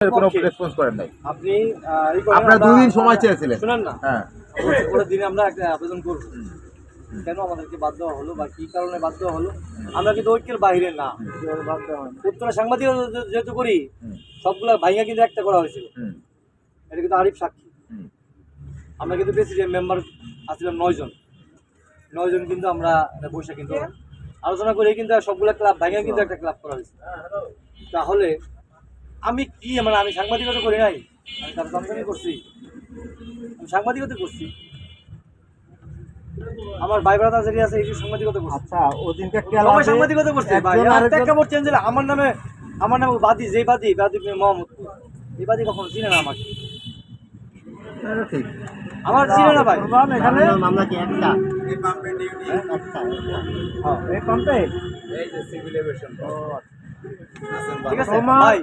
কোনো রেসপন্স করেন নাই। আপনি আহ, ই করেন, আপনারা আমরা- দুদিন সময় চেয়েছিলেন। শুনেন না? হ্যাঁ। পরের দিনে আমরা একটা আবেদন করব। কেন আমাদেরকে বাদ দেওয়া হলো বা কি কারণে বাদ দেওয়া হলো? আমরা কিন্তু ঐক্যের বাইরে না। উত্তরা সাংবাদিক যেহেতু করি সবগুলা ভাইয়া কিন্তু একটা করা হয়েছিল। এটা কিন্তু আরিফ সাক্ষী। আমরা কিন্তু প্রেসিডেন্ট মেম্বার আসছিলাম নয়জন নয়জন কিন্তু আমরা বসে কিন্তু আলোচনা করে কিন্তু সবগুলা ক্লাব ভাইয়া কিন্তু একটা ক্লাব করা হয়েছে। তাহলে আমি কি মানে আমি সাংবাদিকতা করি নাই আমি তার কমপ্লেন করছি। আমি সাংবাদিকতা করছি। আমার ভাই ব্রাদার যেটি আছে এই সাংবাদিকতা করছি। আচ্ছা ওদিনকে সবাই সাংবাদিকতা করছে। ভাই আর প্রেক্ষাপট চেঞ্জ হলে? আমার নামে আমার নামে বাদী যেই বাদী বাদী মোহাম্মদ। এই বাদী কখনো চিনে না আমাকে। ঠিক। আমার চিনে না ভাই। এখানে? মামলা কি একটা? হ্যাঁ। এই পাম্পে। ঠিক আছে ভাই।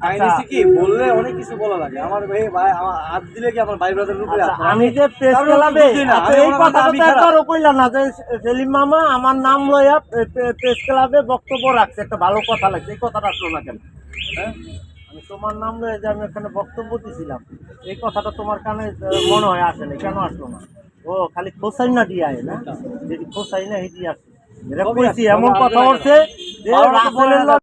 কাহিনী আচ্ছা। কি? বললে অনেক কিছু বলা লাগে। আমার ভাই ভাই আমার হাত দিলে কি আমার ভাই ব্রাদার রূপে আচ্ছা, আমি যে প্রেস ক্লাবে বুঝি না, আচ্ছা, আমি এই করি কথাটা আমি তো খারাপ। একবারও কইলা না যে সেলিম মামা আমার নাম লইয়া প্রে- প্রে- প্রেস ক্লাবে বক্তব্য রাখছে। একটা ভালো কথা লাগছে। এই কথাটা আসলো না কেন? হ্যাঁ? আমি তোমার নাম লয়ে যে আমি এখানে বক্তব্য দিছিলাম এই কথাটা তোমার কানে মনে হয় আসেনি কেন আসলো না? ও খালি খোসাই না দিয়ে আয় না? যদি খোসাই না হেঁটে আসে। এরা কইছি এমন কথা। উঠছে যে রাসেলের না,